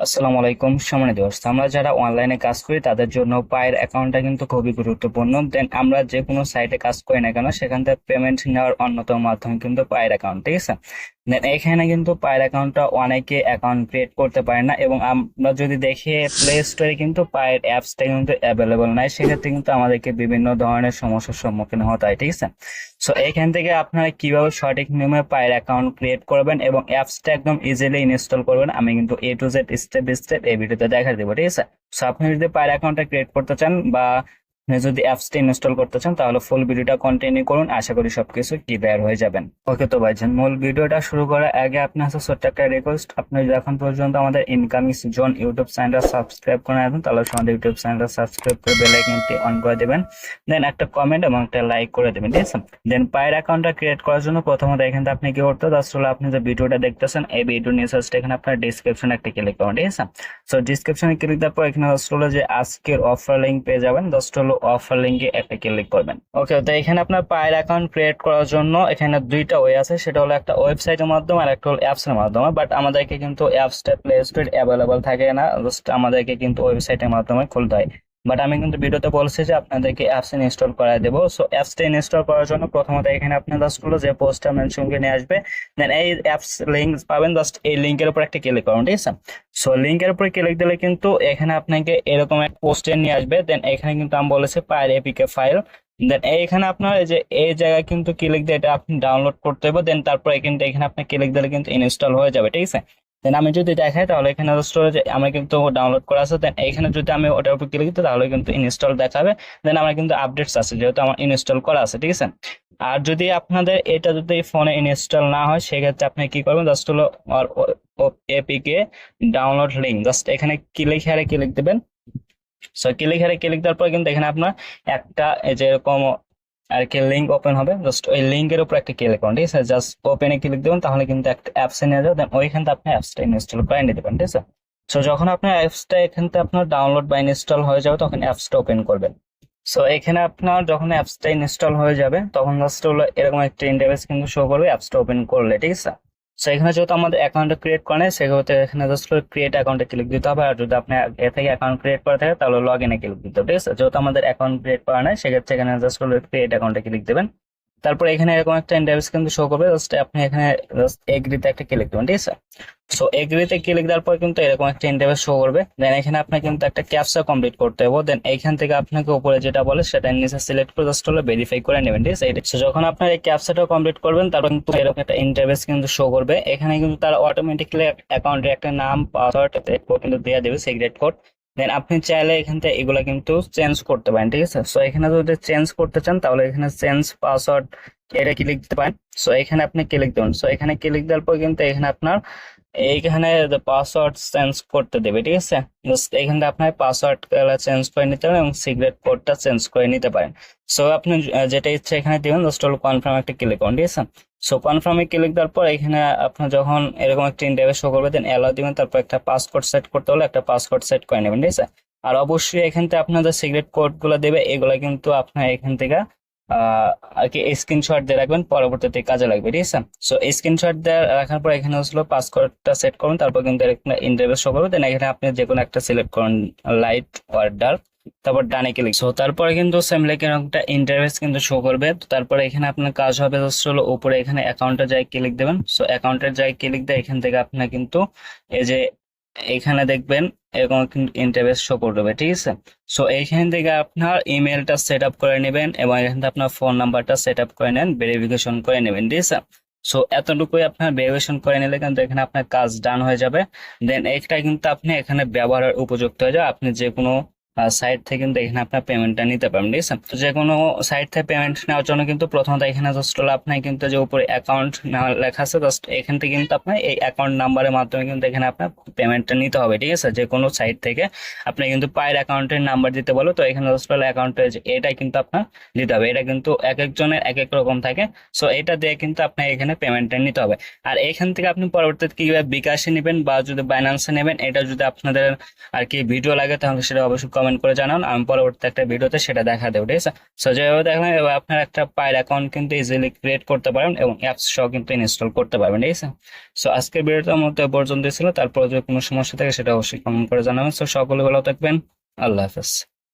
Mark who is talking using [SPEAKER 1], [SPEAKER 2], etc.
[SPEAKER 1] আসসালামু আলাইকুম সামনে দোস্ত আমরা যারা অনলাইনে কাজ করি, তাদের জন্য পায়ের অ্যাকাউন্টটা কিন্তু খুবই গুরুত্বপূর্ণ। দেন আমরা যে কোনো সাইটে কাজ করি না কেন, সেখান থেকে পেমেন্ট নেওয়ার অন্যতম মাধ্যম কিন্তু পায়ের অ্যাকাউন্ট ঠিক আছে? দেন এখানে কিন্তু পায়ের অ্যাকাউন্টটা অনেকে অ্যাকাউন্ট ক্রিয়েট করতে পারে না এবং আমরা যদি দেখি প্লে স্টোরে কিন্তু পায়ের অ্যাপসটা কিন্তু অ্যাভেলেবল নাই। সেক্ষেত্রে কিন্তু আমাদেরকে বিভিন্ন ধরনের সমস্যার সম্মুখীন হতে হয়, ঠিক আছে? সো এখান থেকে আপনারা কীভাবে সঠিক নিয়মে পায়ের অ্যাকাউন্ট ক্রিয়েট করবেন এবং অ্যাপসটা একদম ইজিলি ইনস্টল করবেন, আমি কিন্তু A to Z step by step এই ভিডিওতে দেখা দেবো, ঠিক আছে? সো আপনি যদি পায়ের অ্যাকাউন্টটা ক্রিয়েট করতে চান বা আপনি যদি অ্যাপসটা ইনস্টল করতে চান, তাহলে ফুল ভিডিওটা কন্টিনিউ করুন। আশা করি সবকিছু ক্লিয়ার হয়ে যাবেন। ওকে তো ভাইজান, মূল ভিডিওটা শুরু করার আগে আপনার কাছে ছোট্ট একটা রিকোয়েস্ট আপনি যদি এখন পর্যন্ত আমাদের ইনকামিং জোন ইউটিউব চ্যানেলটা সাবস্ক্রাইব করে রাখুন, তাহলে আমাদের ইউটিউব চ্যানেলটা সাবস্ক্রাইব করে বেল আইকনটি অন করে দেবেন। দেন একটা কমেন্ট এবং একটা লাইক করে দেবেন, ঠিক আছে? দেন পায়ের অ্যাকাউন্টটা ক্রিয়েট করার জন্য প্রথমত এখান আপনি কি করতে আসলে আপনি যে ভিডিওটা দেখতেছেন, এই ভিডিও নিয়ে সার্চটা এখানে আপনার ডিসক্রিপশনে একটা ক্লিক করুন, ঠিক আছে? সো ডিসক্রিপশনে ক্লিক দেওয়ার পর এখানে আসলে যে আজকের অফার লিঙ্ক পেয়ে যাবেন। দশটা হলো অফার লিঙ্কে একটা ক্লিক করবেন। ওকে তো এখানে আপনার পায়ের অ্যাকাউন্ট ক্রিয়েট করার জন্য এখানে দুইটা ওয়ে আছে। সেটা হলো একটা ওয়েবসাইটের মাধ্যমে আর একটা হলো অ্যাপসের মাধ্যমে। বাট আমাদেরকে কিন্তু অ্যাপসটা প্লে স্টোরে অ্যাভেলেবল থাকে না। জাস্ট আমাদেরকে কিন্তু ওয়েবসাইটের মাধ্যমে খুলতে হয়। বাট আমি কিন্তু ভিডিওতে বলছি যে আপনাদেরকে অ্যাপস ইনস্টল করাই দেবো। সো অ্যাপসটা ইনস্টল করার জন্য প্রথমত এখানে আপনি জাস্ট হলো যে পোস্টটা মেনশন করে নিয়ে আসবে। দেন এই অ্যাপস লিঙ্ক পাবেন জাস্ট এই লিঙ্কের উপর একটা ক্লিক করুন, ঠিক আছে? সো লিঙ্কের উপর ক্লিক দিলে কিন্তু এখানে আপনাকে এরকম এক পোস্টে নিয়ে আসবে। দেন এখানে কিন্তু আমি বলেছি পায়ের এপিকে ফাইল দেন এইখানে আপনার এই যে, এই জায়গায় কিন্তু ক্লিক দিয়ে এটা আপনি ডাউনলোড করতে হবে। দেন তারপর কিন্তু এখানে আপনি ক্লিক দিলে কিন্তু ইনস্টল হয়ে যাবে, ঠিক আছে? দেন আমি যদি দেখাই, তাহলে এখানে স্টোরেজ আমার কিন্তু ডাউনলোড করা আছে দেন এখানে যদি আমি ওটার উপর ক্লিক দিই তাহলে কিন্তু ইনস্টল দেখাবে। দেন আমার কিন্তু আপডেটস আছে, যেহেতু আমার ইনস্টল করা আছে, ঠিক আছে? আর যদি আপনাদের এটা যদি ফোনে ইনস্টল না হয়, সেক্ষেত্রে আপনি কি করবেন? জাস্ট হলো এপিকে ডাউনলোড লিঙ্ক জাস্ট এখানে ক্লিক হারে ক্লিক দেবেন। সো ক্লিক হারে ক্লিক দেওয়ার পর কিন্তু এখানে আপনার একটা, এই যে এরকম আর কি লিঙ্ক ওপেন হবে? জাস্ট ওই লিঙ্কের উপর একটা ক্লিক করুন, ঠিক আছে? জাস্ট ওপেনে ক্লিক দেবেন, তাহলে কিন্তু একটা অ্যাপসে নিয়ে যাবে দেন ওইখান থেকে আপনি অ্যাপসটা ইনস্টল করে নিতে পারেন, ঠিক আছে? সো যখন আপনার অ্যাপসটা এখান থেকে আপনার ডাউনলোড বা ইনস্টল হয়ে যাবে, তখন অ্যাপসটা ওপেন করবেন। সো এখানে আপনার যখন অ্যাপসটা ইনস্টল হয়ে যাবে, তখন জাস্ট হলো এরকম একটা ইন্টারফেস কিন্তু শো করবে অ্যাপসটা ওপেন করলে, ঠিক আছে? সো এখানে যেহেতু আমাদের অ্যাকাউন্টটা ক্রিয়েট করে নেয় সেক্ষেত্রে এখানে জাস্ট ক্রিয়েট অ্যাকাউন্টে ক্লিক দিতে হবে। আর যদি আপনি এ থেকে অ্যাকাউন্ট ক্রিয়েট করে থাকে তাহলে লগ ইনে ক্লিক দিতে হবে। ঠিক আছে? যেহেতু আমাদের অ্যাকাউন্ট ক্রিয়েট করা নেই, সেক্ষেত্রে এখানে জাস্ট ক্রিয়েট অ্যাকাউন্টে ক্লিক দেবেন। তারপর এখানে এরকম একটা ইন্টারফেস কিন্তু শো করবে জাস্ট আপনি এখানে জাস্ট এগ্রিতে একটা ক্লিক দেবেন ঠিক আছে? সো এগ্রিতে ক্লিক দেওয়ার পর কিন্তু এরকম একটা ইন্টারফেস শো করবে দেন এখানে আপনাকে কিন্তু একটা ক্যাপচা কমপ্লিট করতে হবে দেন এখান থেকে আপনাকে উপরে যেটা বলে সেটা নিচে সিলেক্ট করে জাস্ট হলো ভেরিফাই করে নেবেন ঠিক আছে? So, যখন আপনার এই ক্যাপচাটা কমপ্লিট করবেন তারপর কিন্তু এরকম একটা ইন্টারফেস কিন্তু শো করবে এখানে কিন্তু তারা অটোমেটিক্যালি অ্যাকাউন্টের একটা নাম পাসওয়ার্ড কিন্তু দেওয়া দেবে সিক্রেট কোড দেন আপনি চাইলে এখান থেকে এগুলা কিন্তু চেঞ্জ করতে পারেন, ঠিক আছে? সো এখানে যদি চেঞ্জ করতে চান, তাহলে এখানে চেঞ্জ পাসওয়ার্ড এটা ক্লিক দিতে পারেন। সো এখানে আপনি ক্লিক দেবেন। সো এখানে ক্লিক দেওয়ার পর কিন্তু এখানে আপনার এইখানে পাসওয়ার্ড চেঞ্জ করতে দেবে, ঠিক আছে? এখানে আপনার পাসওয়ার্ড চেঞ্জ করে নিতে পারেন এবং সিক্রেট কোডটা চেঞ্জ করে নিতে পারেন। সো আপনি যেটা ইচ্ছে এখানে দিবেন জাস্ট হলো কনফার্ম একটা ক্লিক করুন, ঠিক আছে? সো কনফার্মে ক্লিক দেওয়ার পর এখানে আপনার যখন এরকম একটা ইন্টারভিউ শো করবে দেন অ্যালাউ দিবেন, তারপর একটা পাসওয়ার্ড সেট করতে হলে একটা পাসওয়ার্ড সেট করে নেবেন, ঠিক আছে? আর অবশ্যই এখান থেকে আপনার যে সিক্রেট কোডগুলো দেবে, এগুলো কিন্তু আপনার এখান থেকে আর কি স্ক্রিনশট দিয়ে রাখবেন, পরবর্তীতে কাজে লাগবে, ঠিক আছে? সো স্ক্রিনশট দিয়ে রাখার পর এখানে হচ্ছিল পাসওয়ার্ডটা সেট করুন, তারপর কিন্তু ইন্টারভিউ শো করবে দেন এখানে আপনি যে কোনো একটা সিলেক্ট করুন লাইট অর ডার্ক তারপর ডানে ক্লিক সো তারপরে কিন্তু সেম লাইক একটা ইন্টারভেস কিন্তু শো করবে। তো তারপরে এখানে আপনার কাজ হবে জাস্ট হলো উপরে এখানে অ্যাকাউন্টে যাই ক্লিক দেবেন। সো অ্যাকাউন্টের যাই ক্লিক দেয় এখান থেকে আপনার কিন্তু এই যে এখানে দেখবেন এরকম কিন্তু ইন্টারভেস শো করবে ঠিক আছে? সো এইখান থেকে আপনার ইমেলটা সেট আপ করে নেবেন এবং এখান থেকে আপনার ফোন নাম্বারটা সেট আপ করে নেন ভেরিফিকেশন করে নেবেন, ঠিক আছে? সো এতটুকুই আপনার ভেরিফিকেশন করে নিলে কিন্তু এখানে আপনার কাজ ডান হয়ে যাবে। দেন এটা কিন্তু আপনি এখানে ব্যবহারের উপযুক্ত হয়ে যাবে। আপনি যে কোনো সাইট থেকে কিন্তু এখানে আপনার পেমেন্টটা নিতে পারবেন, ঠিক আছে? তো যে কোনো সাইট থেকে পেমেন্ট নেওয়ার জন্য কিন্তু প্রথমত এখানে জাস্ট হলো আপনার কিন্তু যে উপরে অ্যাকাউন্ট লেখা আছে জাস্ট এখান থেকে কিন্তু আপনার এই অ্যাকাউন্ট নাম্বারের মাধ্যমে কিন্তু এখানে আপনার পেমেন্টটা নিতে হবে, ঠিক আছে? যে কোনো সাইট থেকে আপনি কিন্তু পায়ের অ্যাকাউন্টের নাম্বার দিতে বলো, তো এখানে জাস্ট হলো অ্যাকাউন্টে এটা কিন্তু আপনার দিতে হবে, এটা কিন্তু এক একজনের এক এক রকম থাকে সো এটা দিয়ে কিন্তু আপনার এখানে পেমেন্টটা নিতে হবে। আর এখান থেকে আপনি পরবর্তীতে কীভাবে বিকাশে নেবেন বা যদি বাইন্যান্সে নেবেন, এটা যদি আপনাদের আর কি ভিডিও লাগে, তাহলে সেটা অবশ্যই কমেন্ট কমেন্ট করে জানান। আমি পরবর্তী একটা ভিডিওতে সেটা দেখা দেবো, ঠিক আছে? সো যেভাবে দেখলাম এবার আপনার একটা পায়ের অ্যাকাউন্ট কিন্তু ইজিলি ক্রিয়েট করতে পারেন এবং অ্যাপস সহ কিন্তু ইনস্টল করতে পারবেন, ঠিক আছে? সো আজকের ভিডিওটার মধ্যে এ পর্যন্ত ছিল। তারপর যদি কোনো সমস্যা থাকে সেটা অবশ্যই কমেন্ট করে জানাবেন। সো সকলে ভালো থাকবেন। আল্লাহ হাফেজ।